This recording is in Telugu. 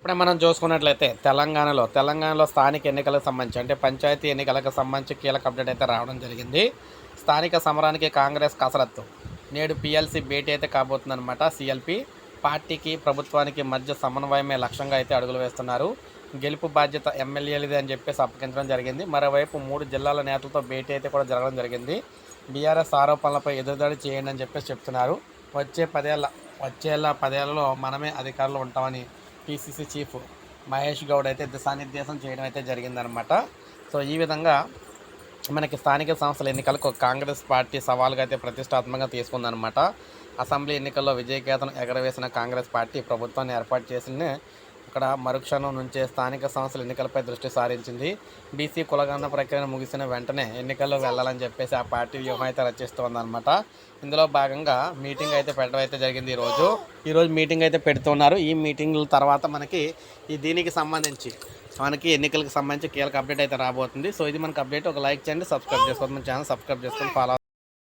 ఇప్పుడే మనం చూసుకున్నట్లయితే తెలంగాణలో తెలంగాణలో స్థానిక ఎన్నికలకు సంబంధించి అంటే పంచాయతీ ఎన్నికలకు సంబంధించి కీలక అప్డేట్ అయితే రావడం జరిగింది. స్థానిక సమరానికి కాంగ్రెస్ కసరత్తు. నేడు పిఎల్సి భేటీ అయితే కాబోతుందన్నమాట సిఎల్పి. పార్టీకి ప్రభుత్వానికి మధ్య సమన్వయమే లక్ష్యంగా అయితే అడుగులు వేస్తున్నారు. గెలుపు బాధ్యత ఎమ్మెల్యేలది అని చెప్పేసి అప్పగించడం జరిగింది. మరోవైపు మూడు జిల్లాల నేతలతో భేటీ అయితే కూడా జరగడం జరిగింది. బీఆర్ఎస్ ఆరోపణలపై ఎదురుదాడి చేయండి అని చెప్పేసి చెప్తున్నారు. వచ్చే పదేళ్ళ వచ్చేళ్ళ పదేళ్ళలో మనమే అధికారంలో ఉంటామని పిసిసి చీఫ్ మహేష్ గౌడ్ అయితే దిశానిర్దేశం చేయడం అయితే జరిగిందనమాట సో ఈ విధంగా మనకి స్థానిక సంస్థల ఎన్నికలకు కాంగ్రెస్ పార్టీ సవాల్గా అయితే ప్రతిష్టాత్మకంగా తీసుకుందనమాట అసెంబ్లీ ఎన్నికల్లో విజయకేతనం ఎగరవేసిన కాంగ్రెస్ పార్టీ ప్రభుత్వాన్ని ఏర్పాటు చేసిన ఇక్కడ మరుక్షణం నుంచే స్థానిక సంస్థల ఎన్నికలపై దృష్టి సారించింది. బీసీ కులగన్న ప్రక్రియను ముగిసిన వెంటనే ఎన్నికల్లో వెళ్ళాలని చెప్పేసి ఆ పార్టీ వ్యూహం అయితే రచిస్తోందనమాట ఇందులో భాగంగా మీటింగ్ అయితే పెట్టడం అయితే జరిగింది ఈరోజు. ఈరోజు మీటింగ్ అయితే పెడుతున్నారు. ఈ మీటింగ్ల తర్వాత మనకి ఈ దీనికి సంబంధించి మనకి ఎన్నికలకు సంబంధించి కీలక అప్డేట్ అయితే రాబోతుంది. సో ఇది మనకు అప్డేట్. ఒక లైక్ చేయండి సబ్స్క్రైబ్ చేసుకోండి. మన ఛానల్ సబ్స్క్రైబ్ చేసుకొని ఫాలో